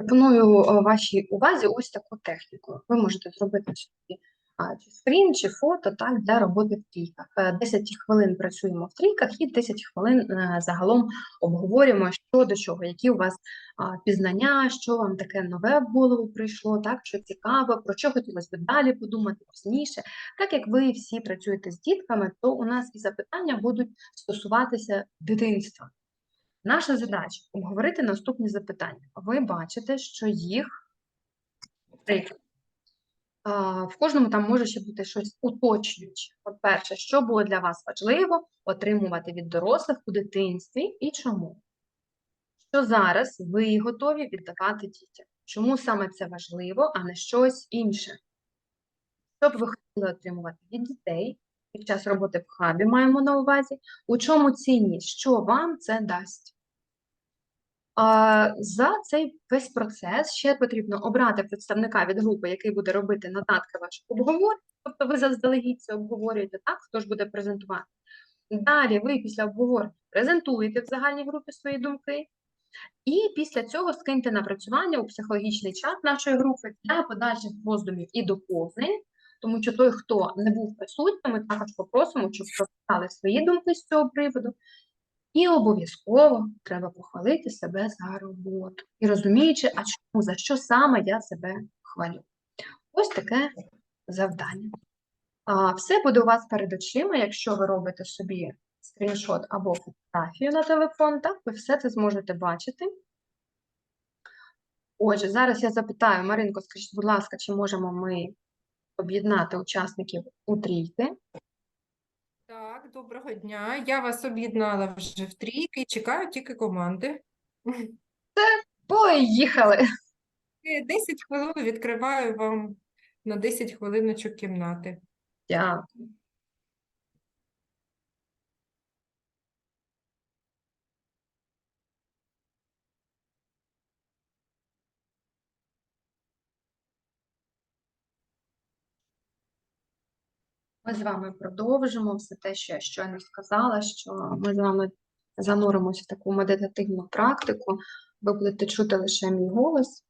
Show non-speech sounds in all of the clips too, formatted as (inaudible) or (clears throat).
Пропоную е, вашій увазі ось таку техніку. Ви можете зробити собі чи скрін, чи фото так, для роботи в трійках. Е, 10 хвилин працюємо в трійках і 10 хвилин е, загалом обговорюємо, що до чого, які у вас пізнання, що вам таке нове в голову прийшло, так, що цікаво, про що хотілося б далі подумати пізніше. Так як ви всі працюєте з дітками, то у нас і запитання будуть стосуватися дитинства. Наша задача обговорити наступні запитання. Ви бачите, що їх. В кожному там може ще бути щось уточнююче. От перше, що було для вас важливо отримувати від дорослих у дитинстві і чому? Що зараз ви готові віддавати дітям? Чому саме це важливо, а не щось інше? Що б ви хотіли отримувати від дітей під час роботи в хабі, маємо на увазі? У чому цінність? Що вам це дасть? За цей весь процес ще потрібно обрати представника від групи, який буде робити нотатки ваших обговорень, тобто ви заздалегідь це обговорюєте, так? Хто ж буде презентувати? Далі ви після обговорень презентуєте в загальній групі свої думки, і після цього скиньте напрацювання у психологічний чат нашої групи для подальших роздумів і доповнень, тому що той, хто не був присутнім, ми також попросимо, щоб прописали свої думки з цього приводу. І обов'язково треба похвалити себе за роботу. І розуміючи, а чому, за що саме я себе хвалю. Ось таке завдання. А, Все буде у вас перед очима, якщо ви робите собі скріншот або фотографію на телефон, так ви все це зможете бачити. Отже, зараз я запитаю, Маринко, скажіть, будь ласка, чи можемо ми об'єднати учасників у трійки? Так, доброго дня. Я вас об'єднала вже в трійки, чекаю тільки команди. Поїхали! Е, 10 хвилин відкриваю вам на 10 хвилиночок кімнати. Дякую. Ми з вами продовжимо все те, що я щойно сказала, що ми з вами зануримося в таку медитативну практику. Ви будете чути лише мій голос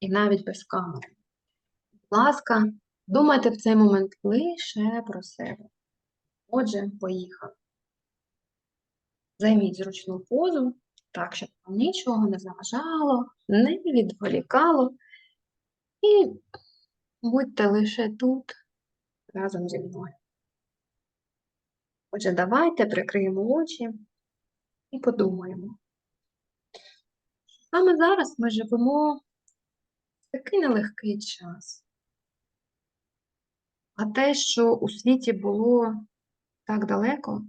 і навіть без камери. Будь ласка, думайте в цей момент лише про себе. Отже, поїхали. Займіть зручну позу, так, щоб вам нічого не заважало, не відволікало. І будьте лише тут разом зі мною. Отже, давайте прикриємо очі і подумаємо. Саме зараз ми живемо в такий нелегкий час. А те, що у світі було так далеко,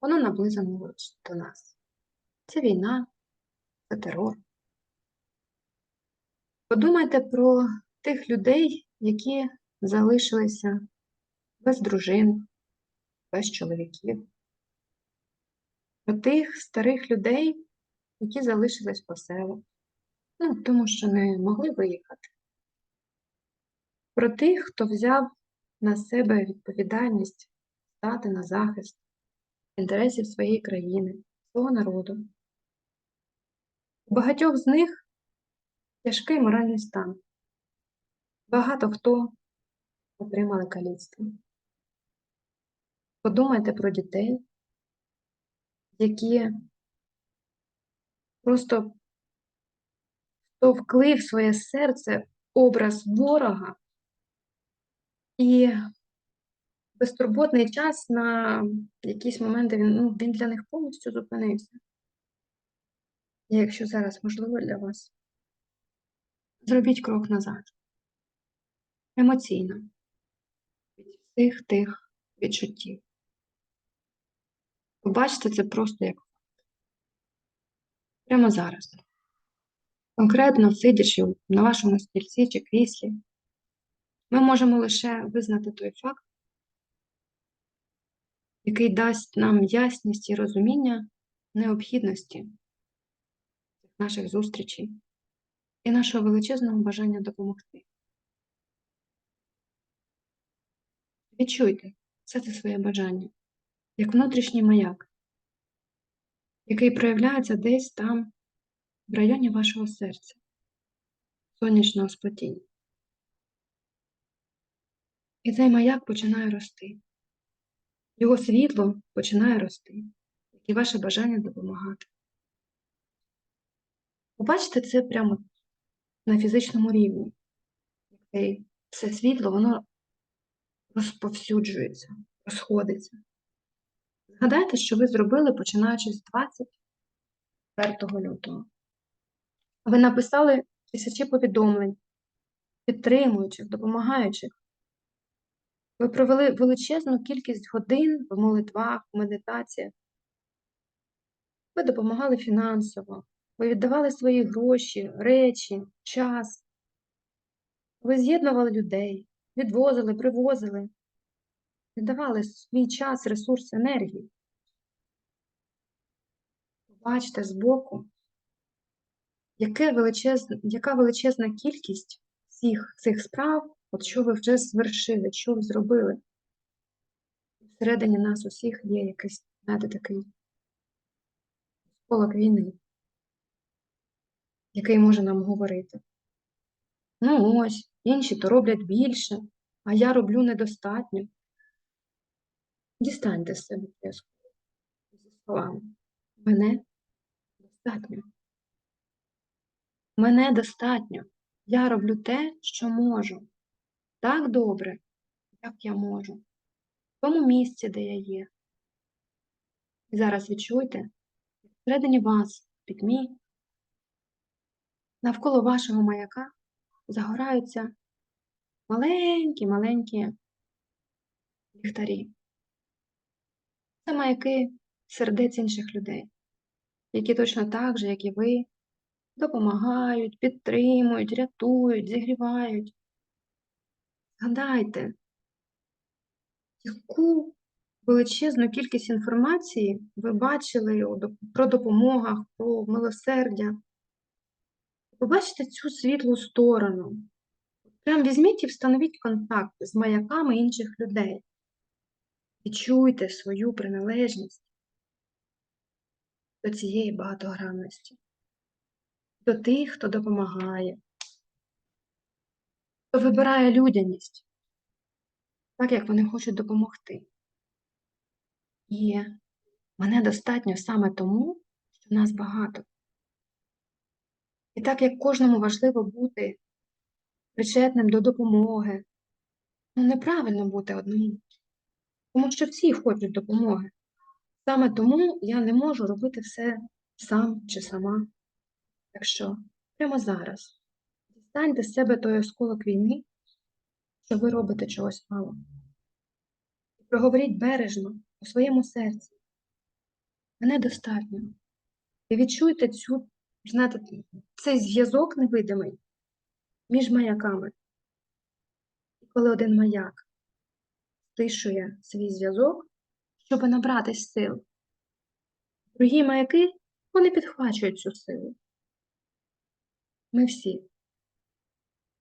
воно наблизано до нас. Це війна, це терор. Подумайте про тих людей, які залишилися без дружин, без чоловіків, про тих старих людей, які залишились по селу, ну, тому що не могли виїхати, про тих, хто взяв на себе відповідальність стати на захист інтересів своєї країни, свого народу. У багатьох з них тяжкий моральний стан. Багато хто отримали каліцтво. Подумайте про дітей, які просто втовкли в своє серце образ ворога і безтурботний час на якісь моменти він, ну, він для них повністю зупинився. І якщо зараз можливо для вас, зробіть крок назад. Емоційно. Всіх тих відчуттів. Побачте це просто як факт. Прямо зараз. Конкретно сидячи на вашому стільці чи кріслі, ми можемо лише визнати той факт, який дасть нам ясність і розуміння необхідності наших зустрічей і нашого величезного бажання допомогти. Відчуйте все це своє бажання, як внутрішній маяк, який проявляється десь там, в районі вашого серця. сонячного сплетіння. І цей маяк починає рости. Його світло починає рости, і ваше бажання допомагати. Побачите це прямо на фізичному рівні. Це світло, воно розповсюджується, розходиться. Згадайте, що ви зробили, починаючи з 24 лютого. Ви написали тисячі повідомлень, підтримуючих, допомагаючих. Ви провели величезну кількість годин в молитвах, в медитаціях. Ви допомагали фінансово, ви віддавали свої гроші, речі, час. Ви з'єднували людей, відвозили, привозили, віддавали свій час, ресурс, енергію. Бачите збоку, яке величезна, яка величезна кількість всіх цих справ, от що ви вже звершили, що ви зробили. Всередині нас усіх є якийсь, знаєте, такий осколок війни, який може нам говорити. Ну ось, інші то роблять більше, а я роблю недостатньо. Дістаньте себе зв'язку зі словами. Мене достатньо. Мене достатньо. Я роблю те, що можу. Так добре, як я можу. В тому місці, де я є. І зараз відчуйте, всередині вас, в пітьмі, навколо вашого маяка загораються маленькі-маленькі ліхтарі. Це маяки сердець інших людей, які точно так же, як і ви, допомагають, підтримують, рятують, зігрівають. Згадайте, яку величезну кількість інформації ви бачили про допомогах, про милосердя. Побачите цю світлу сторону. Прям візьміть і встановіть контакт з маяками інших людей. Відчуйте свою приналежність до цієї багатогранності, до тих, хто допомагає, хто вибирає людяність, так як вони хочуть допомогти. І мене достатньо саме тому, що нас багато. І так як кожному важливо бути причетним до допомоги, ну неправильно бути одному. Тому що всі хочуть допомоги. Саме тому я не можу робити все сам чи сама. Так що прямо зараз дістаньте з себе той осколок війни, що ви робите чогось мало. І проговоріть бережно у своєму серці. Мене достатньо. І відчуйте цю, знаєте, цей зв'язок невидимий між маяками. І коли один маяк стишує свій зв'язок, щоб набратись сил, другі маяки вони підхвачують цю силу. Ми всі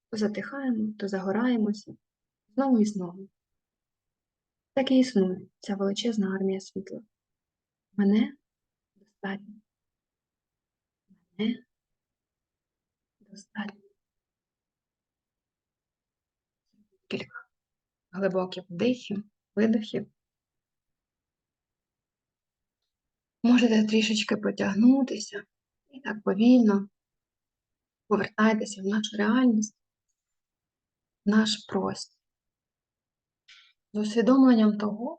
то затихаємо, то загораємося знову і знову. Так і існує ця величезна армія світла. Мене достатньо. Достатньо. Кілька глибоких вдихів, видихів. Можете трішечки потягнутися і так повільно повертайтеся в нашу реальність, в наш простір. З усвідомленням того,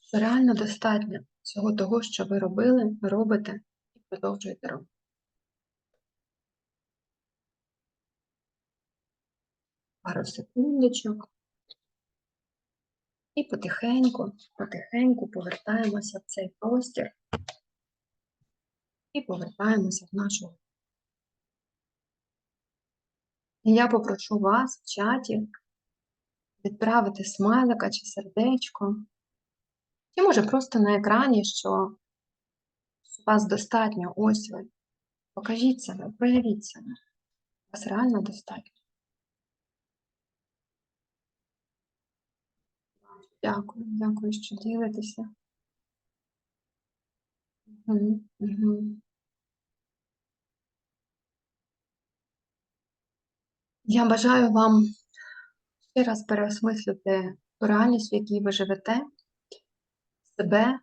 що реально достатньо всього того, що ви робили, робите продовжуєте робити. Пару секундочок. І потихеньку, потихеньку повертаємося в цей простір і повертаємося в нашу. Я попрошу вас в чаті відправити смайлика чи сердечко, чи може просто на екрані, що вас достатньо, ось ви. Покажіть себе, проявіть себе. Вас реально достатньо. Дякую, дякую, що ділитеся. Я бажаю вам ще раз переосмислити ту реальність, в якій ви живете, себе,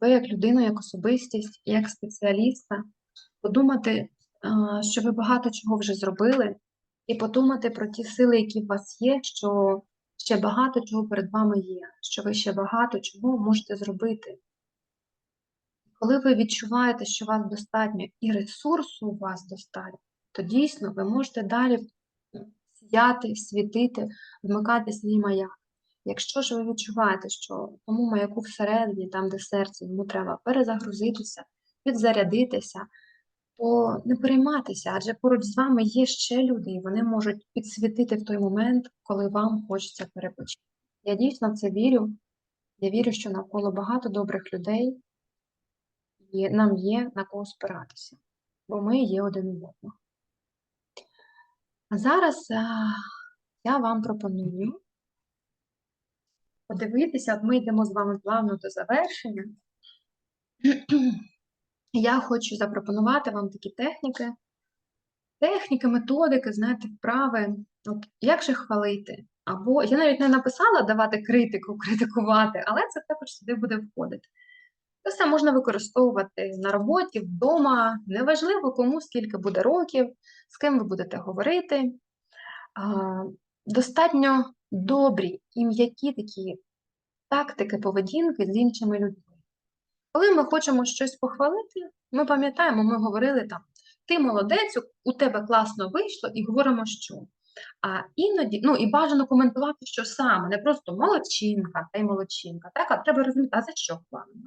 себе як людину, як особистість, як спеціаліста, подумати, що ви багато чого вже зробили, і подумати про ті сили, які в вас є, що ще багато чого перед вами є, що ви ще багато чого можете зробити. Коли ви відчуваєте, що вас достатньо і ресурсу у вас достатньо, то дійсно ви можете далі сіяти, світити, вмикати свій маяк. Якщо ж ви відчуваєте, що тому маяку всередині, там, де серце, йому треба перезагрузитися, підзарядитися, то не перейматися, адже поруч з вами є ще люди, і вони можуть підсвітити в той момент, коли вам хочеться перепочити. Я дійсно в це вірю. Я вірю, що навколо багато добрих людей, і нам є на кого спиратися, бо ми є один у одного. А зараз я вам пропоную подивитися, от ми йдемо з вами плавно до завершення. (clears throat) Я хочу запропонувати вам такі техніки, техніки, методики, знаєте, вправи. От як же хвалити? Або я навіть не написала давати критику, (laughs) критикувати, але це також сюди буде входити. Це все можна використовувати на роботі, вдома, неважливо кому скільки буде років, з ким ви будете говорити. Достатньо добрі і м'які такі тактики поведінки з іншими людьми. Коли ми хочемо щось похвалити, ми пам'ятаємо, ми говорили там, ти молодець, у тебе класно вийшло, і говоримо, що. А іноді, ну і бажано коментувати, що саме, не просто молодчинка та й молодчинка, так, а треба розуміти, а за що хвалимо?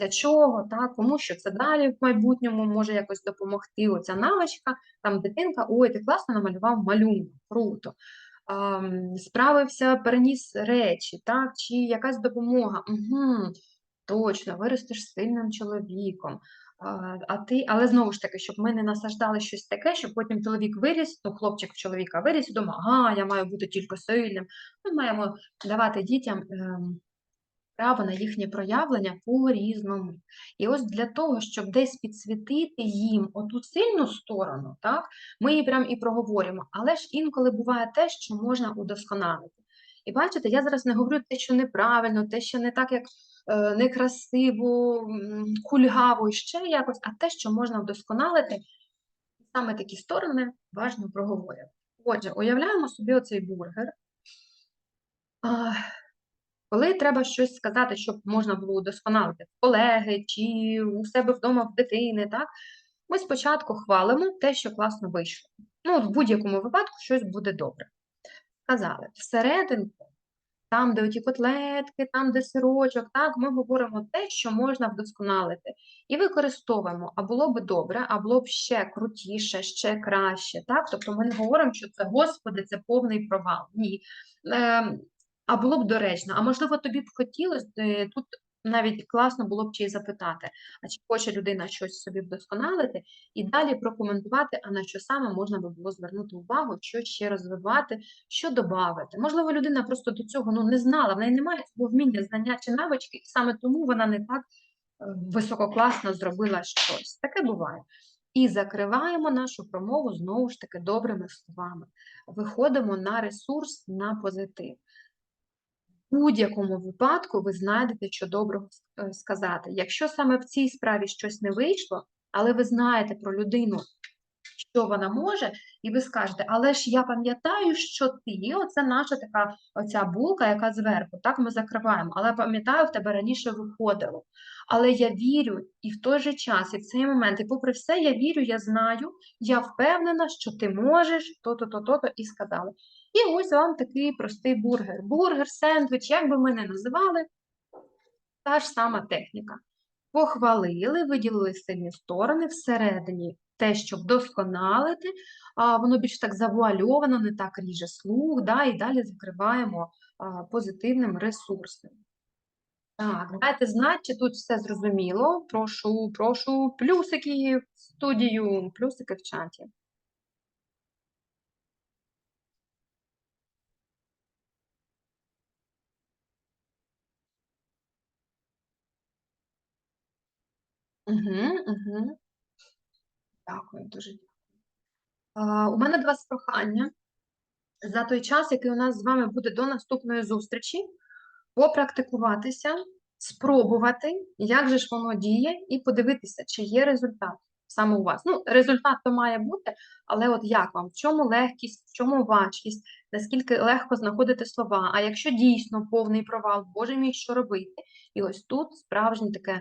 Для чого, так, кому що це далі в майбутньому може якось допомогти. Оця навичка, там дитинка, ой, ти класно намалював малюнок, круто. Справився, переніс речі, так, чи якась допомога. Угу, точно, виростеш сильним чоловіком. А ти, але знову ж таки, щоб ми не насаждали щось таке, щоб потім чоловік виріс, ну, хлопчик в чоловіка виріс і думав, ага, я маю бути тільки сильним. Ми маємо давати дітям ем, право на їхнє проявлення по-різному. І ось для того, щоб десь підсвітити їм оту сильну сторону, так, ми її прям і проговоримо, але ж інколи буває те, що можна удосконалити. І бачите, я зараз не говорю те, що неправильно, те, що не так, як е, некрасиво, кульгаво і ще якось, а те, що можна вдосконалити, саме такі сторони важно проговорювати. Отже, уявляємо собі оцей бургер. Коли треба щось сказати, щоб можна було удосконалити в колеги чи у себе вдома в дитини, так? Ми спочатку хвалимо те, що класно вийшло. Ну, в будь-якому випадку щось буде добре. Сказали, всерединку, там, де оті котлетки, там, де сирочок, так, ми говоримо те, що можна вдосконалити. І використовуємо, а було б добре, а було б ще крутіше, ще краще. Так? Тобто ми не говоримо, що це, Господи, це повний провал. Ні. А було б доречно, а можливо, тобі б хотілося, е, тут навіть класно було б чи запитати, а чи хоче людина щось собі вдосконалити, і далі прокоментувати, а на що саме можна би було звернути увагу, що ще розвивати, що додати. Можливо, людина просто до цього ну, не знала, в неї немає цього вміння, знання чи навички, і саме тому вона не так е, висококласно зробила щось. Таке буває. І закриваємо нашу промову знову ж таки добрими словами. Виходимо на ресурс, на позитив будь-якому випадку ви знайдете, що доброго е, сказати. Якщо саме в цій справі щось не вийшло, але ви знаєте про людину, що вона може, і ви скажете, але ж я пам'ятаю, що ти, оце наша така оця булка, яка зверху, так ми закриваємо. Але пам'ятаю, в тебе раніше виходило. Але я вірю, і в той же час, і в цей момент, і попри все, я вірю, я знаю, я впевнена, що ти можеш то-то, то-то, і сказали. І ось вам такий простий бургер. Бургер, сендвіч, як би ми не називали, та ж сама техніка. Похвалили, виділили сильні сторони всередині те, що вдосконалити, воно більш так завуальовано, не так ріже слух, да, і далі закриваємо позитивним ресурсом. Так, дайте знати, чи тут все зрозуміло. Прошу, прошу, плюсики в студію, плюсики в чаті. Дякую, дуже дякую. У мене до вас прохання за той час, який у нас з вами буде до наступної зустрічі, попрактикуватися, спробувати, як же ж воно діє, і подивитися, чи є результат саме у вас. Ну, результат то має бути, але от як вам? В чому легкість, в чому важкість, наскільки легко знаходити слова? А якщо дійсно повний провал, боже мій, що робити? І ось тут справжнє таке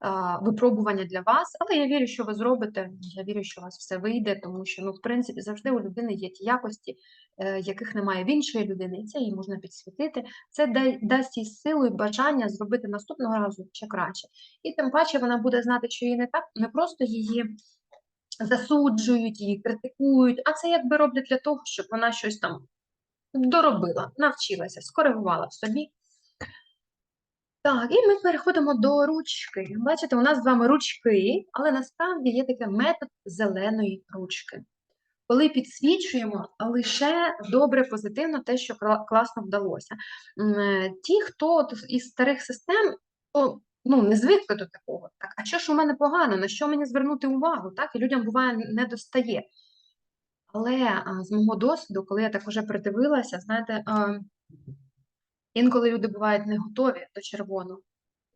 а, випробування для вас, але я вірю, що ви зробите. Я вірю, що у вас все вийде, тому що ну, в принципі, завжди у людини є ті якості, е, яких немає в іншої людини, і це їй можна підсвітити. Це да- дасть їй силу і бажання зробити наступного разу ще краще. І тим паче вона буде знати, що їй не так, не просто її засуджують, її критикують, а це якби роблять для того, щоб вона щось там доробила, навчилася, скоригувала в собі. Так, і ми переходимо до ручки. Бачите, у нас з вами ручки, але насправді є такий метод зеленої ручки. Коли підсвічуємо лише добре, позитивно те, що класно вдалося. Е, Ті, хто із старих систем, то, ну, не звикли до такого. Так, а що ж у мене погано? На що мені звернути увагу? Так, і людям буває не достає. Але а, з мого досвіду, коли я так уже придивилася, знаєте, а, інколи люди бувають не готові до червоного.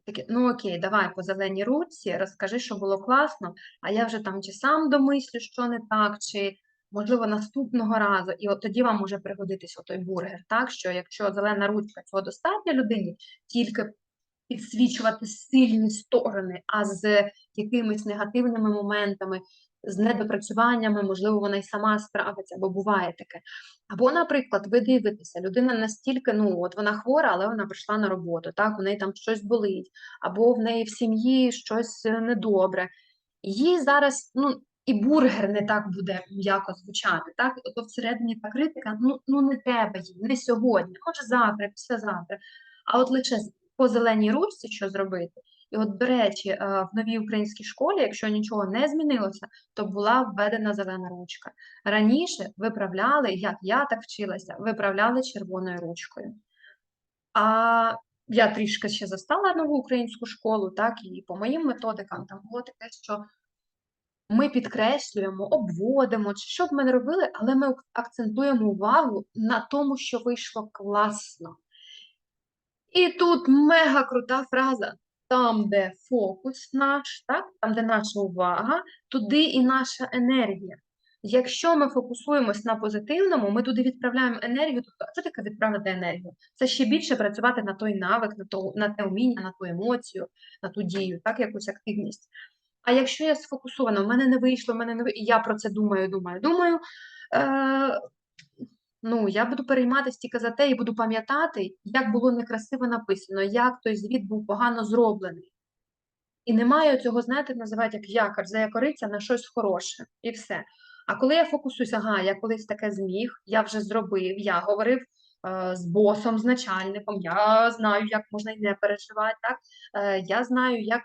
Такі, ну окей, давай по зеленій руці, розкажи, що було класно, а я вже там чи сам домислю, що не так, чи можливо наступного разу, і от тоді вам може пригодитись отой бургер, так? Що якщо зелена ручка цього достатньо людині, тільки підсвічувати сильні сторони, а з якимись негативними моментами, з недопрацюваннями, можливо, вона й сама справиться, бо буває таке. Або, наприклад, ви дивитеся, людина настільки, ну, от вона хвора, але вона прийшла на роботу, так, у неї там щось болить, або в неї в сім'ї щось е, недобре. Їй зараз, ну, і бургер не так буде м'яко звучати, так? Ото всередині та критика, ну, ну не треба їй, не сьогодні, може завтра, післязавтра. А от лише по зеленій ручці що зробити? І от, до речі, е, в новій українській школі, якщо нічого не змінилося, то була введена зелена ручка. Раніше виправляли, як я так вчилася, виправляли червоною ручкою. А я трішки ще застала нову українську школу, так, і по моїм методикам там було таке, що ми підкреслюємо, обводимо, чи що б ми не робили, але ми акцентуємо увагу на тому, що вийшло класно. І тут мега крута фраза. Там, де фокус наш, так? там, де наша увага, туди і наша енергія. Якщо ми фокусуємось на позитивному, ми туди відправляємо енергію. Тобто, що таке відправити енергію? Це ще більше працювати на той навик, на то, на те вміння, на ту емоцію, на ту дію, так, якусь активність. А якщо я сфокусована, в мене не вийшло, в мене не вийшло, я про це думаю, думаю, думаю, е, ну, я буду перейматися тільки за те і буду пам'ятати, як було некрасиво написано, як той звіт був погано зроблений. І немає цього, знаєте, називають як якор, заякориться на щось хороше, і все. А коли я фокусуюся, ага, я колись таке зміг, я вже зробив, я говорив е, з босом, з начальником, я знаю, як можна і не переживати, так? Е, я знаю, як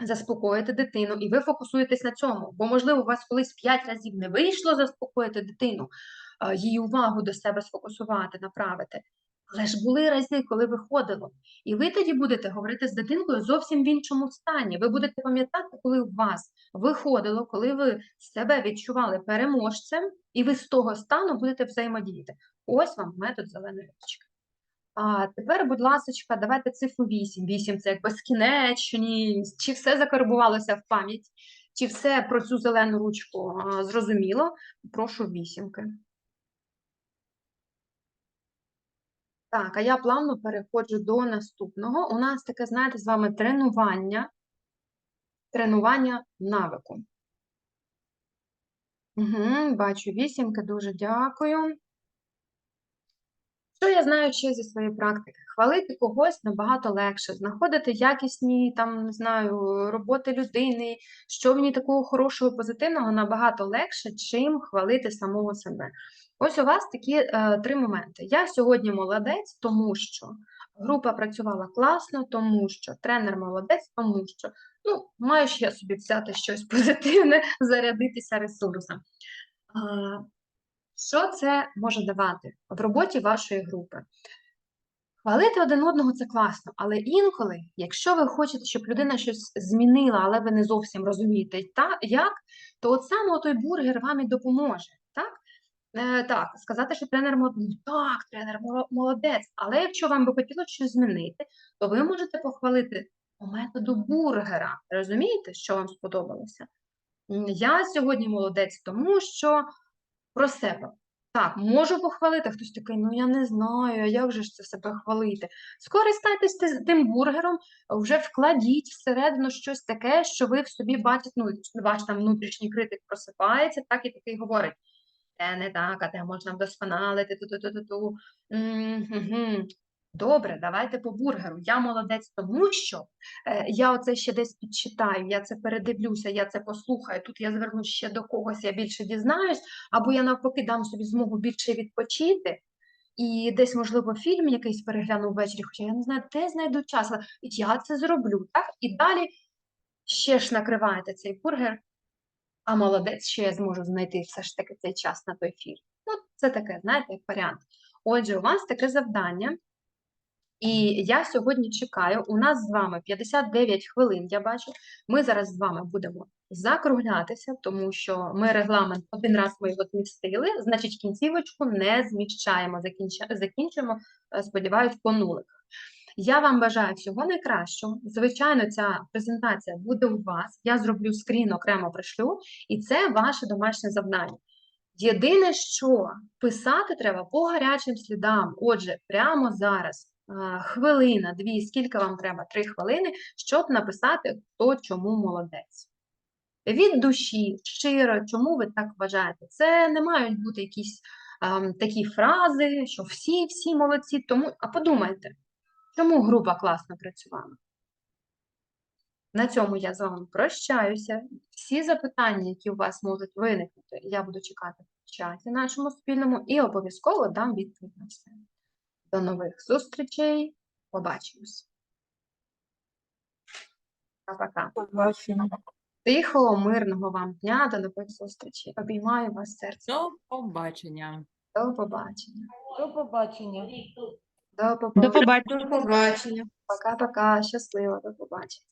заспокоїти дитину, і ви фокусуєтесь на цьому. Бо, можливо, у вас колись п'ять разів не вийшло заспокоїти дитину, її увагу до себе сфокусувати, направити. Але ж були рази, коли виходило. І ви тоді будете говорити з дитинкою зовсім в іншому стані. Ви будете пам'ятати, коли у вас виходило, коли ви себе відчували переможцем, і ви з того стану будете взаємодіяти. Ось вам метод зеленої ручки. А тепер, будь ласка, давайте цифру 8. 8 – це як безкінечність. Чи все закарбувалося в пам'ять? Чи все про цю зелену ручку зрозуміло? Прошу вісімки. Так, а я плавно переходжу до наступного. У нас таке, знаєте, з вами тренування, тренування навику. Угу, бачу вісімки, дуже дякую. Що я знаю ще зі своєї практики? Хвалити когось набагато легше, знаходити якісні там, не знаю, роботи людини, що в ній такого хорошого, позитивного набагато легше, чим хвалити самого себе. Ось у вас такі е, три моменти. Я сьогодні молодець, тому що група працювала класно, тому що тренер молодець, тому що ну, маю ще собі взяти щось (laughs) позитивне, зарядитися ресурсом. А, що це може давати в роботі вашої групи? Хвалити один одного це класно, але інколи, якщо ви хочете, щоб людина щось змінила, але ви не зовсім розумієте, та, як, то от саме той бургер вам і допоможе. Так? Е, так, сказати, що тренер мол- ну, так, тренер молодець. Але якщо вам би хотілося щось змінити, то ви можете похвалити по методу бургера. Розумієте, що вам сподобалося? Я сьогодні молодець, тому що про себе. Так, можу похвалити. Хтось такий, ну я не знаю, як же ж це себе хвалити? Скористайтесь тим бургером, вже вкладіть всередину щось таке, що ви в собі бачите, ну, ваш там внутрішній критик просипається, так і такий говорить. Те не так, а те можна вдосконалити. Добре, давайте по бургеру. Я молодець, тому що е, я оце ще десь підчитаю, я це передивлюся, я це послухаю. Тут я звернусь ще до когось, я більше дізнаюсь, або я навпаки дам собі змогу більше відпочити. І десь, можливо, фільм якийсь перегляну ввечері, хоча я не знаю, де знайду час, але я це зроблю, так? І далі ще ж накриваєте цей бургер, а молодець, що я зможу знайти все ж таки цей час на той фільм. Ну, це таке, знаєте, як варіант. Отже, у вас таке завдання. І я сьогодні чекаю. У нас з вами 59 хвилин, я бачу. Ми зараз з вами будемо закруглятися, тому що ми регламент один раз ми його змістили, значить кінцівочку не зміщаємо. Закінчимо, е, сподіваюсь, по нуликах. Я вам бажаю всього найкращого. Звичайно, ця презентація буде у вас. Я зроблю скрін, окремо пришлю, і це ваше домашнє завдання. Єдине, що писати треба по гарячим слідам. Отже, прямо зараз хвилина, дві, скільки вам треба? Три хвилини, щоб написати, хто чому молодець. Від душі, щиро, чому ви так вважаєте? Це не мають бути якісь ам, такі фрази, що всі, всі молодці. Тому, а подумайте, чому група класно працювала? На цьому я з вами прощаюся. Всі запитання, які у вас можуть виникнути, я буду чекати в чаті нашому спільному і обов'язково дам відповідь на все. До нових зустрічей. Побачимось. Пока. Побачення. Тихого, мирного вам дня, до нових зустрічей. Обіймаю вас серце. До побачення. До побачення. До побачення. До побачення. побачення. До побачення. Пока-пока. Щасливо. До побачення.